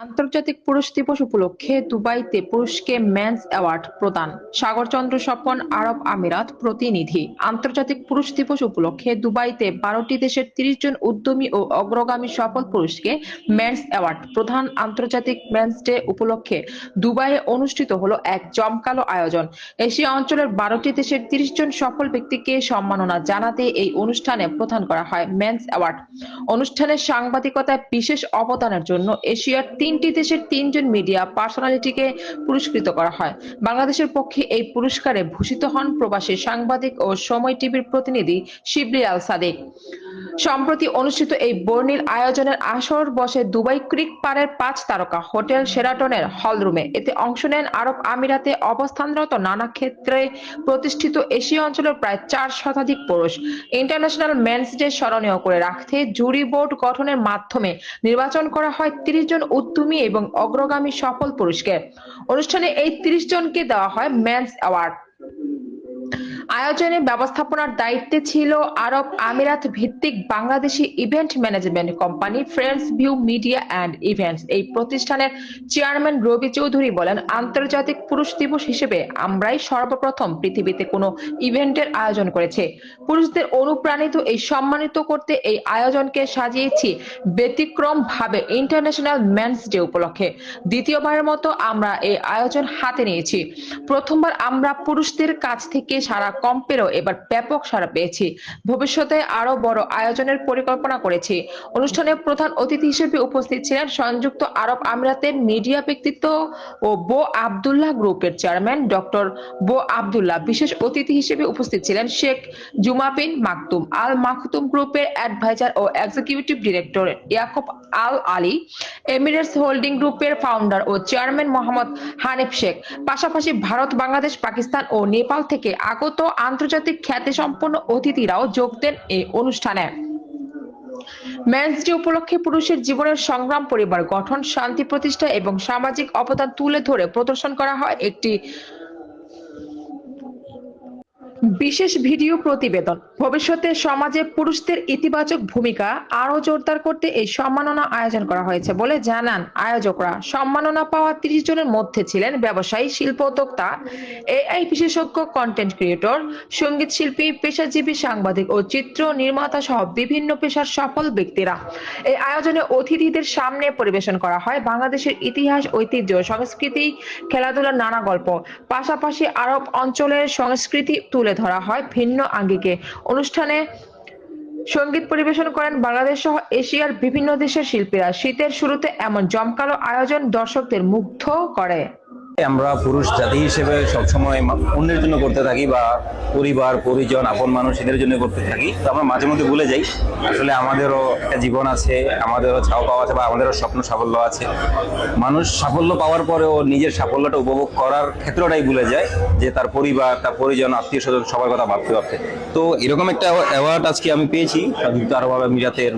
আন্তর্জাতিক পুরুষ দিবস উপলক্ষে দুবাইতে পুরুষকে মেন্স অ্যাওয়ার্ড প্রদান। সাগরচন্দ্র স্বপন, আরব আমিরাত প্রতিনিধি। আন্তর্জাতিক পুরুষ দিবস উপলক্ষে দুবাইতে বারোটি দেশের তিরিশ জন উদ্যমী ও অগ্রগামী সফল পুরুষকে মেন্স অ্যাওয়ার্ড প্রধান আন্তর্জাতিক মেন্স ডে উপলক্ষে দুবাইয়ে অনুষ্ঠিত হলো এক জমকালো আয়োজন। এশিয়া অঞ্চলের বারোটি দেশের তিরিশ জন সফল ব্যক্তিকে সম্মাননা জানাতে এই অনুষ্ঠানে প্রদান করা হয় মেন্স অ্যাওয়ার্ড। অনুষ্ঠানে সাংবাদিকতায় বিশেষ অবদানের জন্য এশিয়ার তিনটি দেশের তিনজন মিডিয়া পার্সোনালিটিকে পুরস্কৃত করা হয়। বাংলাদেশের পক্ষে এই পুরস্কারে ভূষিত হন প্রবাসী সাংবাদিক ও সময় টিভির প্রতিনিধি শিবলি আল সাদিক। সম্প্রতি অনুষ্ঠিত এই বর্ণিল আয়োজনের আসর বসে দুবাই ক্রিক পাড়ের পাঁচ তারকা হোটেল সেরাটনের হলরুমে। এতে অংশ নেন আরব আমিরাতে অবস্থানরত নানা ক্ষেত্রে প্রতিষ্ঠিত এশীয় অঞ্চলের প্রায় চার শতাধিক পুরুষ। ইন্টারন্যাশনাল মেন্স ডে স্মরণীয় করে রাখতে জুরি বোর্ড গঠনের মাধ্যমে নির্বাচন করা হয় তিরিশ জন উদ্যমী এবং অগ্রগামী সফল পুরুষকে। অনুষ্ঠানে এই তিরিশ জনকে দেওয়া হয় মেন্স অ্যাওয়ার্ড। আয়োজনে ব্যবস্থাপনার দায়িত্বে ছিল আরব আমিরাত ভিত্তিক Bangladeshi event management company friends view media and events. এই প্রতিষ্ঠানের চেয়ারম্যান রবি চৌধুরী বলেন, আন্তর্জাতিক পুরুষ দিবস হিসেবে আমরাই সর্বপ্রথম পৃথিবীতে কোনো ইভেন্টের আয়োজন করেছে। পুরুষদের অনুপ্রাণিত এই সম্মানিত করতে এই আয়োজনকে সাজিয়েছি ব্যতিক্রম ভাবে ইন্টারন্যাশনাল মেন্স ডে উপলক্ষে। দ্বিতীয়বারের মতো আমরা এই আয়োজন হাতে নিয়েছি। প্রথমবার আমরা পুরুষদের কাছ থেকে সারা কম পেলেও এবার ব্যাপক সাড়া পেয়েছি। ভবিষ্যতে আরও বড় আয়োজনের পরিকল্পনা করেছি। অনুষ্ঠানে প্রধান অতিথি হিসেবে উপস্থিত ছিলেন সংযুক্ত আরব আমিরাতের মিডিয়া ব্যক্তিত্ব ও বো আবদুল্লাহ গ্রুপের চেয়ারম্যান ডক্টর বো আবদুল্লাহ। বিশেষ অতিথি হিসেবে উপস্থিত ছিলেন শেখ জুমাবিন মাকতুম আল মাকতুম গ্রুপের অ্যাডভাইজার ও executive director Yaqub Al Ali, Emirates holding গ্রুপের ফাউন্ডার ও চেয়ারম্যান মোহাম্মদ হানিফ শেখ। পাশাপাশি ভারত, বাংলাদেশ, পাকিস্তান ও নেপাল থেকে আগত আন্তর্জাতিক খ্যাতি সম্পন্ন অতিথিরাও যোগ দেন এই অনুষ্ঠানে। মেন্স ডে উপলক্ষে পুরুষের জীবনের সংগ্রাম, পরিবার গঠন, শান্তি প্রতিষ্ঠা এবং সামাজিক অবদান তুলে ধরে প্রদর্শন করা হয় একটি বিশেষ ভিডিও প্রতিবেদন। ভবিষ্যতে সমাজে পুরুষদের ইতিবাচক ভূমিকা আরও জোরদার করতে এই সম্মাননা আয়োজন করা হয়েছে বলে জানান আয়োজকরা। সম্মাননা পাওয়া তিরিশ জনের মধ্যে ছিলেন ব্যবসায়ী, শিল্প উদ্যোক্তা, এআই বিশেষজ্ঞ কন্টেন্ট ক্রিয়েটর সংগীত শিল্পী, পেশাজীবী, সাংবাদিক ও চিত্র নির্মাতা সহ বিভিন্ন পেশার সফল ব্যক্তিরা। এই আয়োজনে অতিথিদের সামনে পরিবেশন করা হয় বাংলাদেশের ইতিহাস, ঐতিহ্য, সংস্কৃতি, খেলাধুলার নানা গল্প। পাশাপাশি আরব অঞ্চলের সংস্কৃতি তুলে ধরা হয় ভিন্ন আঙ্গিকে। অনুষ্ঠানে সংগীত পরিবেশন করেন বাংলাদেশ সহ এশিয়ার বিভিন্ন দেশের শিল্পীরা। শীতের শুরুতে এমন জমকালো আয়োজন দর্শকদের মুগ্ধ করে। আমরা পুরুষ জাতি হিসেবে সবসময় অন্যের জন্য করতে থাকি বা পরিবার, পরিজন, আপন মানুষ এদের জন্য করতে থাকি। তো আমরা মাঝে মধ্যে ভুলে যাই। আসলে আমাদেরও একটা জীবন আছে, আমাদেরও ছাও পাওয়া আছে বা আমাদেরও স্বপ্ন সাফল্য আছে। মানুষ সাফল্য পাওয়ার পরেও নিজের সাফল্যটা উপভোগ করার ক্ষেত্রটাই ভুলে যায় যে তার পরিবার, তার পরিজন আত্মীয় স্বজন সবার কথা ভাবতে ভাবতে। তো এরকম একটা অ্যাওয়ার্ড আজকে আমি পেয়েছি। সংযুক্ত আরব আমিরাতের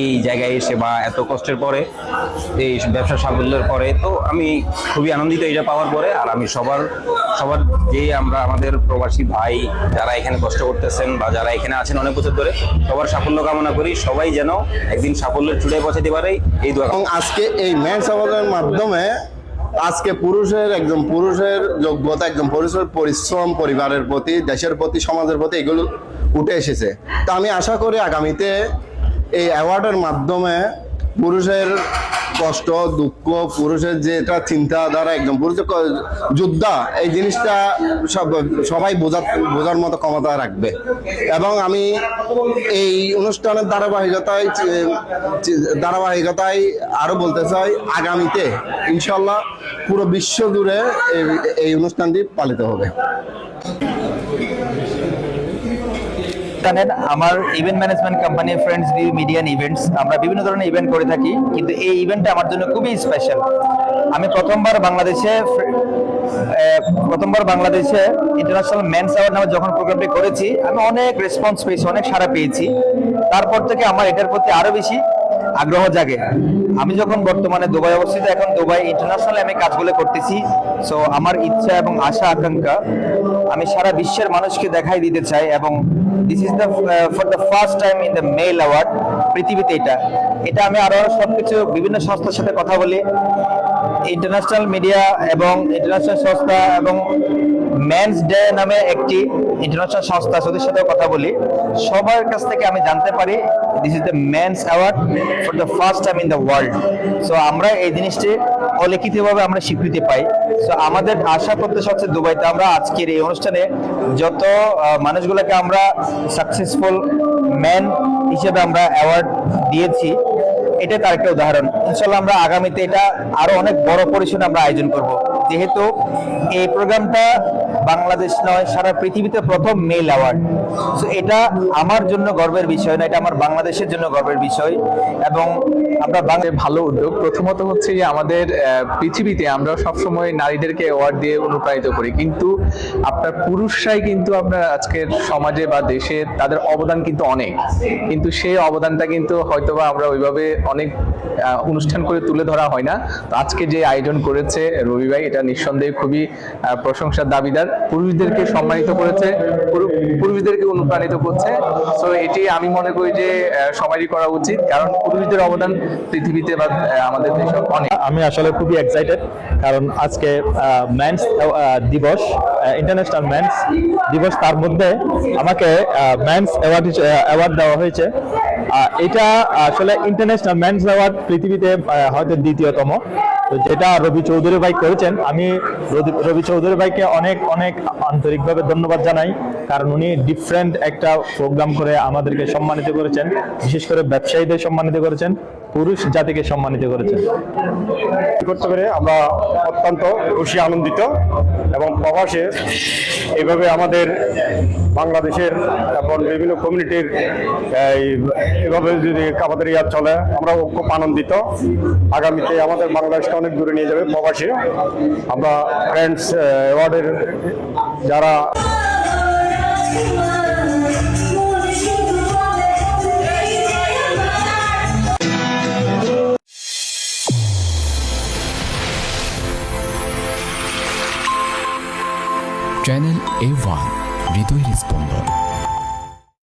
এই জায়গায় এসে বা এত কষ্টের পরে, এই ব্যবসা সাফল্যের পরে, তো আমি খুবই আনন্দিত এটা পাওয়ার পরে। আর আমি সবার সবার যে আমরা, আমাদের প্রবাসী ভাই যারা এখানে কষ্ট করতেছেন বা যারা এখানে আছেন অনেক বছর ধরে, সবার সাফল্য কামনা করি। সবাই যেন একদিন সাফল্যের চূড়ায় পৌঁছাতে পারে, এই দোয়া এবং আজকে এই মেন্স অ্যাওয়ার্ডের মাধ্যমে আজকে পুরুষের একজন পুরুষের যোগ্যতা একজন পুরুষের পরিশ্রম পরিবারের প্রতি, দেশের প্রতি, সমাজের প্রতি এগুলো উঠে এসেছে। তা আমি আশা করি আগামীতে এই অ্যাওয়ার্ডের মাধ্যমে পুরুষের কষ্ট, দুঃখ, পুরুষের যে এটা চিন্তাধারা একদম, পুরুষের যোদ্ধা, এই জিনিসটা সব, সবাই বোঝার বোঝার মতো ক্ষমতা রাখবে। এবং আমি এই অনুষ্ঠানের ধারাবাহিকতায় ধারাবাহিকতায় আরও বলতে চাই, আগামীতে ইনশাল্লাহ পুরো বিশ্ব জুড়ে এই অনুষ্ঠানটি পালিত হবে। জানেন আমার event management company friends view media and events আমরা বিভিন্ন ধরনের ইভেন্ট করে থাকি, কিন্তু এই ইভেন্টটা আমার জন্য খুবই স্পেশাল আমি প্রথমবার বাংলাদেশে প্রথমবার বাংলাদেশে ইন্টারন্যাশনাল মেন্স অ্যাওয়ার্ড নামে যখন প্রোগ্রামটি করেছি, আমি অনেক রেসপন্স পেয়েছি, অনেক সাড়া পেয়েছি। তারপর থেকে আমার এটার প্রতি আরও বেশি আগ্রহ জাগে। আমি যখন বর্তমানে দুবাই অবস্থিত, এখন দুবাই ইন্টারন্যাশনাল আমি কাজগুলো করতেছি। সো আমার ইচ্ছা এবং আশা, আকাঙ্ক্ষা, আমি সারা বিশ্বের মানুষকে দেখাই দিতে চাই এবং this is the for the first time in the male award পৃথিবীতে এটা। এটা আমি আরও আরও সবকিছু বিভিন্ন সংস্থার সাথে কথা বলি। ইন্টারন্যাশনাল মিডিয়া এবং ইন্টারন্যাশনাল সংস্থা এবং মেন্স ডে নামে একটি ইন্টারন্যাশনাল সংস্থা ওদের সাথে কথা বলি। সবার কাছ থেকে আমি জানতে পারি this is the men's award for the first time in the world so আমরা এই জিনিসটি অলিখিতভাবে আমরা স্বীকৃতি পাই। সো আমাদের আশা করতে হচ্ছে দুবাইতে আমরা আজকের এই অনুষ্ঠানে যত মানুষগুলোকে আমরা সাকসেসফুল ম্যান হিসেবে আমরা অ্যাওয়ার্ড দিয়েছি, এটা তার একটা উদাহরণ। ইনশাল্লাহ আমরা আগামীতে এটা আরও অনেক বড় পরিসরে আমরা আয়োজন করব। যেহেতু এই প্রোগ্রামটা বাংলাদেশ নয়, সারা পৃথিবীতে প্রথম মেল অ্যাওয়ার্ড। সো এটা আমার জন্য গর্বের বিষয় না, এটা আমার বাংলাদেশের জন্য গর্বের বিষয়। এবং আমরা বাংলা আমাদের ভালো উদ্যোগ। প্রথমত হচ্ছে যে আমাদের পৃথিবীতে আমরা সবসময় নারীদেরকে অ্যাওয়ার্ড দিয়ে অনুপ্রাণিত করি। কিন্তু আপনার পুরুষরাই কিন্তু আপনার আজকের সমাজে বা দেশে তাদের অবদান কিন্তু অনেক। কিন্তু সেই অবদানটা কিন্তু হয়তোবা আমরা ওইভাবে অনেক অনুষ্ঠান করে তুলে ধরা হয় না। তো আজকে যে আয়োজন করেছে রবি ভাই নিঃসন্দেহে খুবই প্রশংসার দাবিদার। পুরুষদেরকে সম্মানিত করেছে, পুরু- পুরুষদেরকে অনুপ্রাণিত করছে। তো এটি আমি মনে করি যে সবারই করা উচিত। কারণ পুরুষদের অবদান পৃথিবীতে বা আমাদের দেশে অনেক। আমি আসলে খুবই এক্সাইটেড কারণ আজকে ম্যানস দিবস ইন্টারন্যাশনাল ম্যানস দিবস, তার মধ্যে আমাকে ম্যানস অ্যাওয়ার্ড অ্যাওয়ার্ড দেওয়া হয়েছে। এটা আসলে ইন্টারন্যাশনাল ম্যানস অ্যাওয়ার্ড পৃথিবীতে হয়তো দ্বিতীয়তম। তো যেটা রবি চৌধুরী ভাই করেছেন, আমি রবি- চৌধুরী ভাইকে অনেক অনেক আন্তরিকভাবে ধন্যবাদ জানাই, কারণ উনি ডিফারেন্ট একটা প্রোগ্রাম করে আমাদেরকে সম্মানিত করেছেন, বিশেষ করে ব্যবসায়ীদের সম্মানিত করেছেন, পুরুষ জাতিকে সম্মানিত করেছেন। করতে পেরে আমরা অত্যন্ত খুশি, আনন্দিত এবং প্রবাসে এইভাবে আমাদের বাংলাদেশের, তারপর বিভিন্ন কমিউনিটির এভাবে যদি আমাদের ইয়ার চলে আমরাও খুব আনন্দিত। আগামীতে আমাদের বাংলাদেশকে অনেক দূরে নিয়ে যাবে প্রবাসে। আমরা ফ্রেন্ডস অ্যাওয়ার্ডের যারা চ্যানেল এ ওয়ান হৃদয়ের স্পন্দন